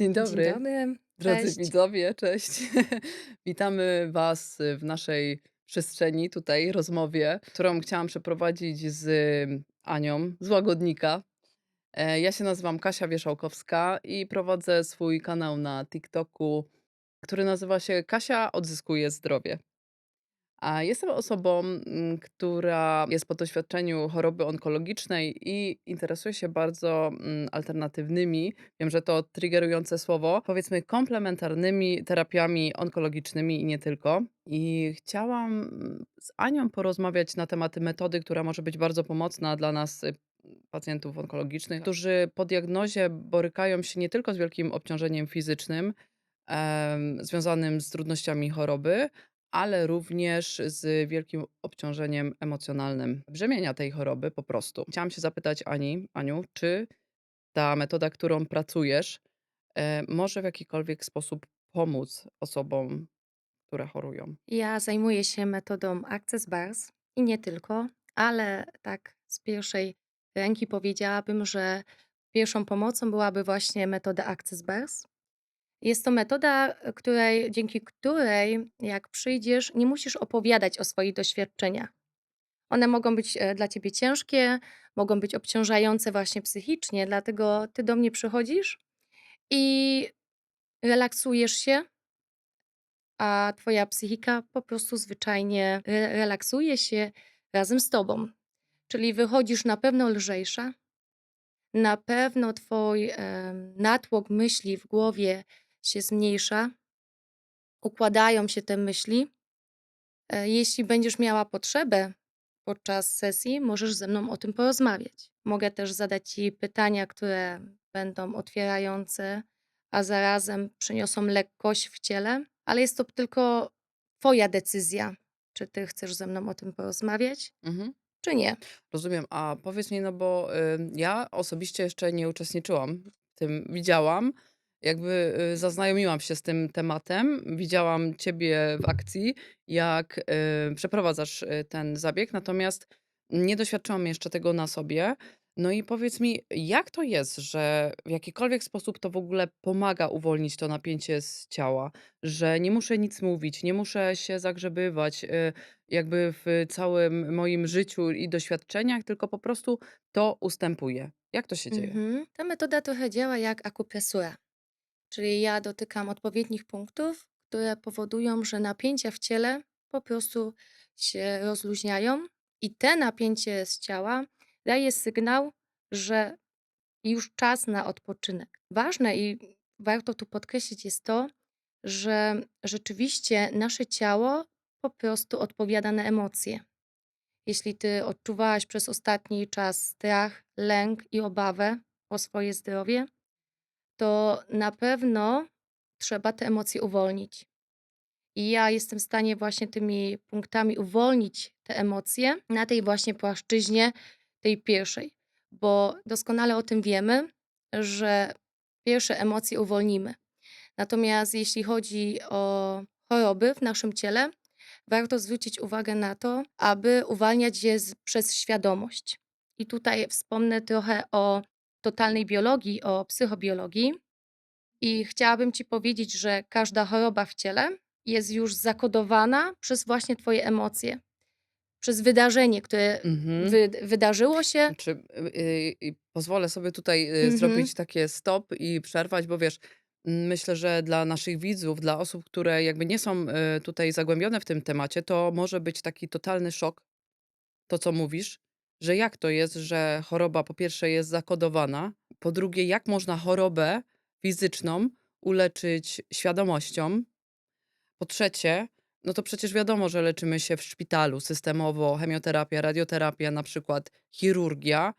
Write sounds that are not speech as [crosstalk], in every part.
Dzień Dzień dobry, dobry, drodzy cześć. widzowie, cześć. [laughs] Witamy Was w naszej przestrzeni, tutaj rozmowie, którą chciałam przeprowadzić z Anią z Łagodnika. E, Ja się nazywam Kasia Wieszałkowska i prowadzę swój kanał na TikToku, który nazywa się Kasia Odzyskuje Zdrowie. A jestem osobą, mm, która jest po doświadczeniu choroby onkologicznej i interesuje się bardzo mm, alternatywnymi, wiem, że to triggerujące słowo, powiedzmy komplementarnymi terapiami onkologicznymi i nie tylko. I chciałam mm, z Anią porozmawiać na tematy metody, która może być bardzo pomocna dla nas, y, pacjentów onkologicznych, którzy po diagnozie borykają się nie tylko z wielkim obciążeniem fizycznym, em, związanym z trudnościami choroby, ale również z wielkim obciążeniem emocjonalnym brzemienia tej choroby po prostu. Chciałam się zapytać Ani, Aniu, czy ta metoda, którą pracujesz, e, może w jakikolwiek sposób pomóc osobom, które chorują? Ja zajmuję się metodą Access Bars i nie tylko, ale tak z pierwszej ręki powiedziałabym, że pierwszą pomocą byłaby właśnie metoda Access Bars. Jest to metoda, e, której, dzięki której, jak przyjdziesz, nie musisz opowiadać o swoich doświadczeniach. One mogą być e, dla ciebie ciężkie, mogą być obciążające właśnie psychicznie, dlatego ty do mnie przychodzisz i relaksujesz się, a twoja psychika po prostu zwyczajnie re relaksuje się razem z tobą. Czyli wychodzisz na pewno lżejsza, na pewno twój, natłok myśli w głowie się zmniejsza, układają się te myśli. E, jeśli będziesz miała potrzebę podczas sesji, możesz ze mną o tym porozmawiać. Mogę też zadać ci pytania, które będą otwierające, a zarazem przyniosą lekkość w ciele, ale jest to tylko twoja decyzja, czy ty chcesz ze mną o tym porozmawiać, Mhm. czy nie. Rozumiem. A powiedz mi, no bo y, ja osobiście jeszcze nie uczestniczyłam w tym, widziałam, jakby y, zaznajomiłam się z tym tematem, widziałam ciebie w akcji, jak y, przeprowadzasz y, ten zabieg, natomiast nie doświadczyłam jeszcze tego na sobie. No i powiedz mi, jak to jest, że w jakikolwiek sposób to w ogóle pomaga uwolnić to napięcie z ciała, że nie muszę nic mówić, nie muszę się zagrzebywać, jakby w całym moim życiu i doświadczeniach, tylko po prostu to ustępuje. Jak to się dzieje? Mhm. Ta metoda trochę działa jak akupresura, czyli ja dotykam odpowiednich punktów, które powodują, że napięcia w ciele po prostu się rozluźniają i te napięcie z ciała daje sygnał, że już czas na odpoczynek. Ważne i warto tu podkreślić jest to, że rzeczywiście nasze ciało po prostu odpowiada na emocje. Jeśli ty odczuwałaś przez ostatni czas strach, lęk i obawę o swoje zdrowie, to na pewno trzeba te emocje uwolnić. I ja jestem w stanie właśnie tymi punktami uwolnić te emocje na tej właśnie płaszczyźnie, tej pierwszej, bo doskonale o tym wiemy, że pierwsze emocje uwolnimy. Natomiast jeśli chodzi o choroby w naszym ciele, warto zwrócić uwagę na to, aby uwalniać je z, przez świadomość. I tutaj wspomnę trochę o totalnej biologii, o psychobiologii. I chciałabym Ci powiedzieć, że każda choroba w ciele jest już zakodowana przez właśnie Twoje emocje, przez wydarzenie, które Mhm. wy, wydarzyło się. Czy, y, y, y, pozwolę sobie tutaj y, Mhm. zrobić takie stop i przerwać, bo wiesz, myślę, że dla naszych widzów, dla osób, które jakby nie są y, tutaj zagłębione w tym temacie, to może być taki totalny szok, to co mówisz, że jak to jest, że choroba po pierwsze jest zakodowana, po drugie, jak można chorobę fizyczną uleczyć świadomością, po trzecie, no to przecież wiadomo, że leczymy się w szpitalu systemowo, chemioterapia, radioterapia, na przykład chirurgia,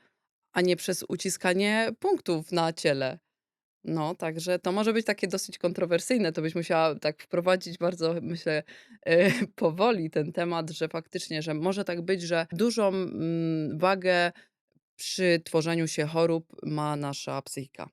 a nie przez uciskanie punktów na ciele. No, także to może być takie dosyć kontrowersyjne. To byś musiała tak wprowadzić bardzo, myślę, e, [laughs] powoli ten temat, że faktycznie, że może tak być, że dużą mm, wagę przy tworzeniu się chorób ma nasza psychika.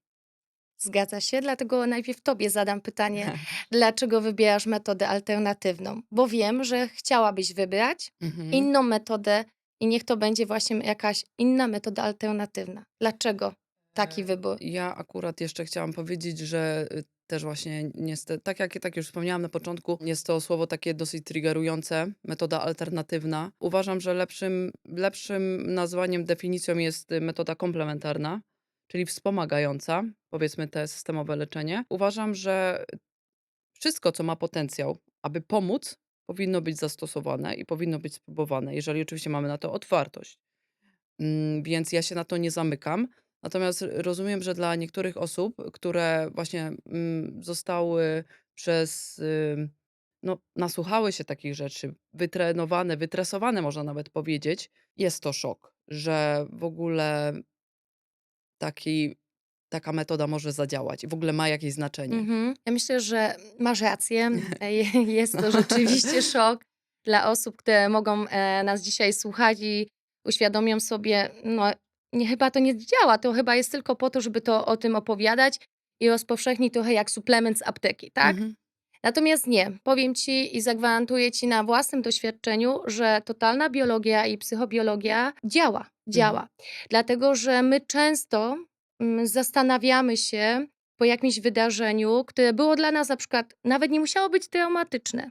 Zgadza się, dlatego najpierw Tobie zadam pytanie, [laughs] dlaczego wybierasz metodę alternatywną? Bo wiem, że chciałabyś wybrać Mhm. inną metodę i niech to będzie właśnie jakaś inna metoda alternatywna. Dlaczego taki E, wybór. ja akurat jeszcze chciałam powiedzieć, że, y, też właśnie niestety tak jak tak już wspomniałam na początku, jest to słowo takie dosyć triggerujące, metoda alternatywna. Uważam, że lepszym lepszym nazwaniem, definicją jest, y, metoda komplementarna, czyli wspomagająca, powiedzmy te systemowe leczenie. Uważam, że wszystko, co ma potencjał, aby pomóc, powinno być zastosowane i powinno być spróbowane, jeżeli oczywiście mamy na to otwartość. Mm, więc ja się na to nie zamykam. Natomiast rozumiem, że dla niektórych osób, które właśnie, mm, zostały przez, ym, no, nasłuchały się takich rzeczy, wytrenowane, wytresowane można nawet powiedzieć, jest to szok, że w ogóle taki taka metoda może zadziałać i w ogóle ma jakieś znaczenie. Mhm. Ja myślę, że masz rację. [laughs] Je jest to rzeczywiście szok dla osób, które mogą, e, nas dzisiaj słuchać i uświadomią sobie, no, nie chyba to nie działa, to chyba jest tylko po to, żeby to o tym opowiadać i rozpowszechnić trochę jak suplement z apteki, tak? Mhm. Natomiast nie, powiem ci i zagwarantuję ci na własnym doświadczeniu, że totalna biologia i psychobiologia działa, Mhm. działa. Dlatego, że my często, mm, zastanawiamy się po jakimś wydarzeniu, które było dla nas na przykład nawet nie musiało być traumatyczne,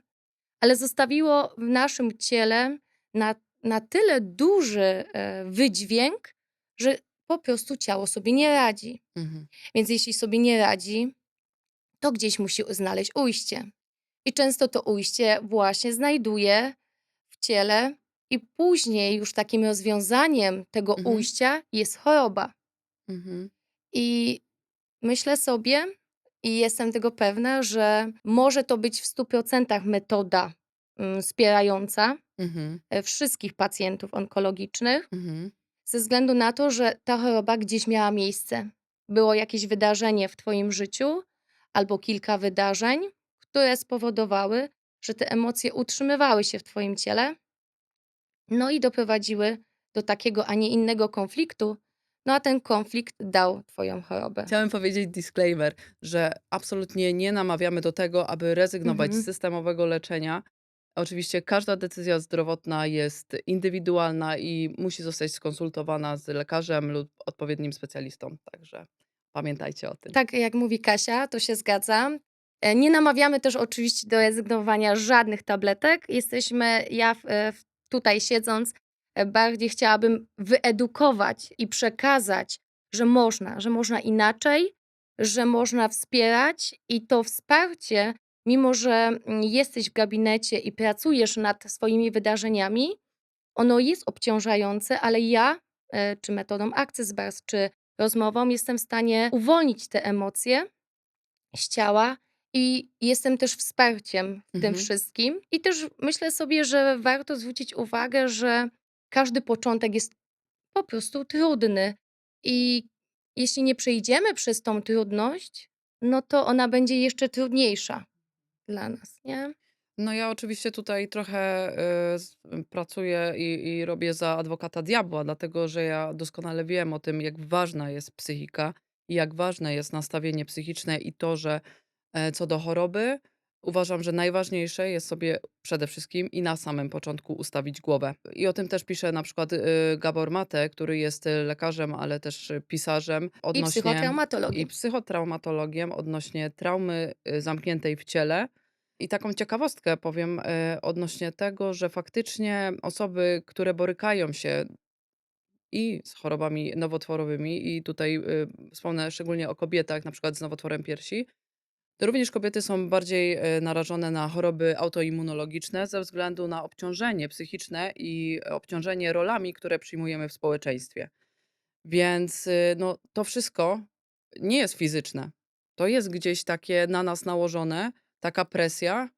ale zostawiło w naszym ciele na na tyle duży, e, wydźwięk, że po prostu ciało sobie nie radzi. Mhm. Więc jeśli sobie nie radzi, to gdzieś musi znaleźć ujście. I często to ujście właśnie znajduje w ciele i później już takim rozwiązaniem tego Mhm. ujścia jest choroba. Mhm. I myślę sobie i jestem tego pewna, że może to być w 100% metoda, mm, wspierająca, Mhm. e, wszystkich pacjentów onkologicznych, Mhm. Ze względu na to, że ta choroba gdzieś miała miejsce. Było jakieś wydarzenie w twoim życiu albo kilka wydarzeń, które spowodowały, że te emocje utrzymywały się w twoim ciele no i doprowadziły do takiego, a nie innego konfliktu, no a ten konflikt dał twoją chorobę. Chciałem powiedzieć disclaimer, że absolutnie nie namawiamy do tego, aby rezygnować z Mhm. systemowego leczenia. Oczywiście każda decyzja zdrowotna jest indywidualna i musi zostać skonsultowana z lekarzem lub odpowiednim specjalistą, także pamiętajcie o tym. Tak jak mówi Kasia, to się zgadzam. E, nie namawiamy też oczywiście do rezygnowania żadnych tabletek. Jesteśmy, ja e, tutaj siedząc, e, bardziej chciałabym wyedukować i przekazać, że można, że można inaczej, że można wspierać i to wsparcie, mimo że mm, jesteś w gabinecie i pracujesz nad swoimi wydarzeniami, ono jest obciążające, ale ja, e, czy metodą Access Bars, czy rozmową, jestem w stanie uwolnić te emocje z ciała i jestem też wsparciem w tym Mhm. wszystkim. I też myślę sobie, że warto zwrócić uwagę, że każdy początek jest po prostu trudny i jeśli nie przejdziemy przez tą trudność, no to ona będzie jeszcze trudniejsza dla nas, nie? No ja oczywiście tutaj trochę y, s- pracuję i, i robię za adwokata diabła, dlatego że ja doskonale wiem o tym, jak ważna jest psychika i jak ważne jest nastawienie psychiczne i to, że e, co do choroby, uważam, że najważniejsze jest sobie przede wszystkim i na samym początku ustawić głowę. I o tym też pisze na przykład y, Gabor Mate, który jest y, lekarzem, ale też y, pisarzem I odnośnie psychotraumatologii. i psychotraumatologiem odnośnie traumy y, zamkniętej w ciele. I taką ciekawostkę powiem odnośnie tego, że faktycznie osoby, które borykają się i z chorobami nowotworowymi, i tutaj y, wspomnę szczególnie o kobietach, na przykład z nowotworem piersi, również kobiety są bardziej e, narażone na choroby autoimmunologiczne ze względu na obciążenie psychiczne i obciążenie rolami, które przyjmujemy w społeczeństwie. Więc y, no, to wszystko nie jest fizyczne. To jest gdzieś takie na nas nałożone, taka presja,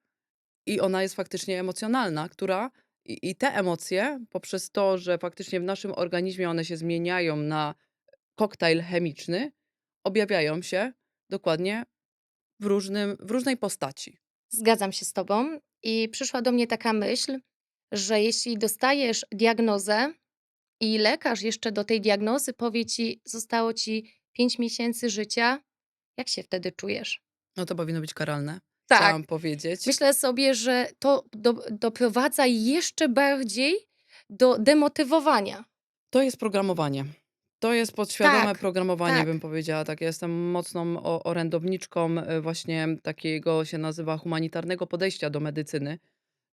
i ona jest faktycznie emocjonalna, która i, i te emocje, poprzez to, że faktycznie w naszym organizmie one się zmieniają na koktajl chemiczny, objawiają się dokładnie w, różnym, w różnej postaci. Zgadzam się z tobą i przyszła do mnie taka myśl, że jeśli dostajesz diagnozę i lekarz jeszcze do tej diagnozy powie ci, zostało ci 5 miesięcy życia, jak się wtedy czujesz? No to powinno być karalne. Tak. Chciałam powiedzieć. Myślę sobie, że to do, doprowadza jeszcze bardziej do demotywowania. To jest programowanie. To jest podświadome Tak, programowanie, tak. bym powiedziała. Tak, ja jestem mocną o orędowniczką, e, właśnie takiego się nazywa humanitarnego podejścia do medycyny,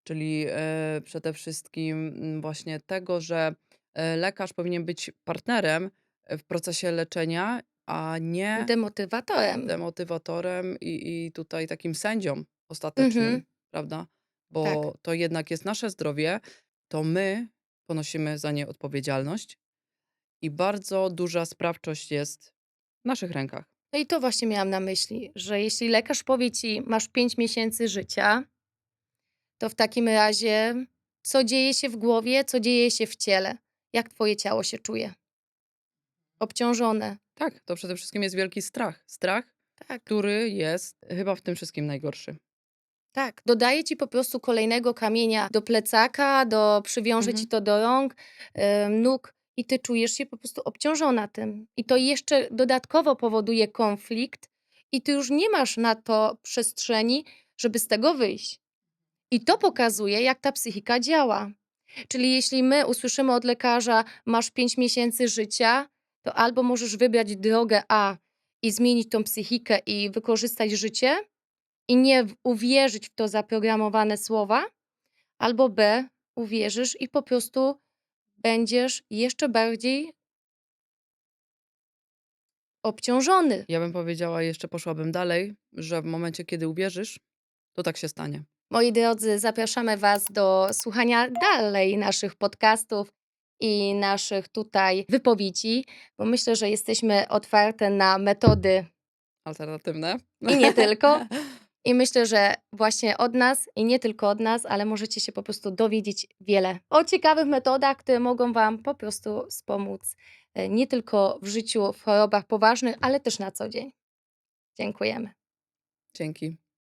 czyli, e, przede wszystkim, mm, właśnie tego, że, e, lekarz powinien być partnerem, w procesie leczenia, a nie Demotywatorem. demotywatorem i i tutaj takim sędzią ostatecznym, Mhm. prawda? Tak. Bo to jednak jest nasze zdrowie, to my ponosimy za nie odpowiedzialność i bardzo duża sprawczość jest w naszych rękach. No i to właśnie miałam na myśli, że jeśli lekarz powie ci: "Masz 5 miesięcy życia" to w takim razie co dzieje się w głowie, co dzieje się w ciele? Jak twoje ciało się czuje? Obciążone. Tak, to przede wszystkim jest wielki strach. Strach, Tak. który jest chyba w tym wszystkim najgorszy. Tak, dodaje ci po prostu kolejnego kamienia do plecaka, do przywiąże ci Mhm. to do rąk, nóg i ty czujesz się po prostu obciążona tym. I to jeszcze dodatkowo powoduje konflikt i ty już nie masz na to przestrzeni, żeby z tego wyjść. I to pokazuje, jak ta psychika działa. Czyli jeśli my usłyszymy od lekarza: "Masz 5 miesięcy życia", to albo możesz wybrać drogę A i zmienić tą psychikę i wykorzystać życie i nie uwierzyć w to zaprogramowane słowa, albo B uwierzysz i po prostu będziesz jeszcze bardziej obciążony. Ja bym powiedziała, jeszcze poszłabym dalej, że w momencie, kiedy uwierzysz, to tak się stanie. Moi drodzy, zapraszamy was do słuchania dalej naszych podcastów i naszych tutaj wypowiedzi, bo myślę, że jesteśmy otwarte na metody Alternatywne. i nie tylko. [laughs] I myślę, że właśnie od nas i nie tylko od nas, ale możecie się po prostu dowiedzieć wiele o ciekawych metodach, które mogą wam po prostu wspomóc, e, nie tylko w życiu, w chorobach poważnych, ale też na co dzień. Dziękujemy. Dzięki.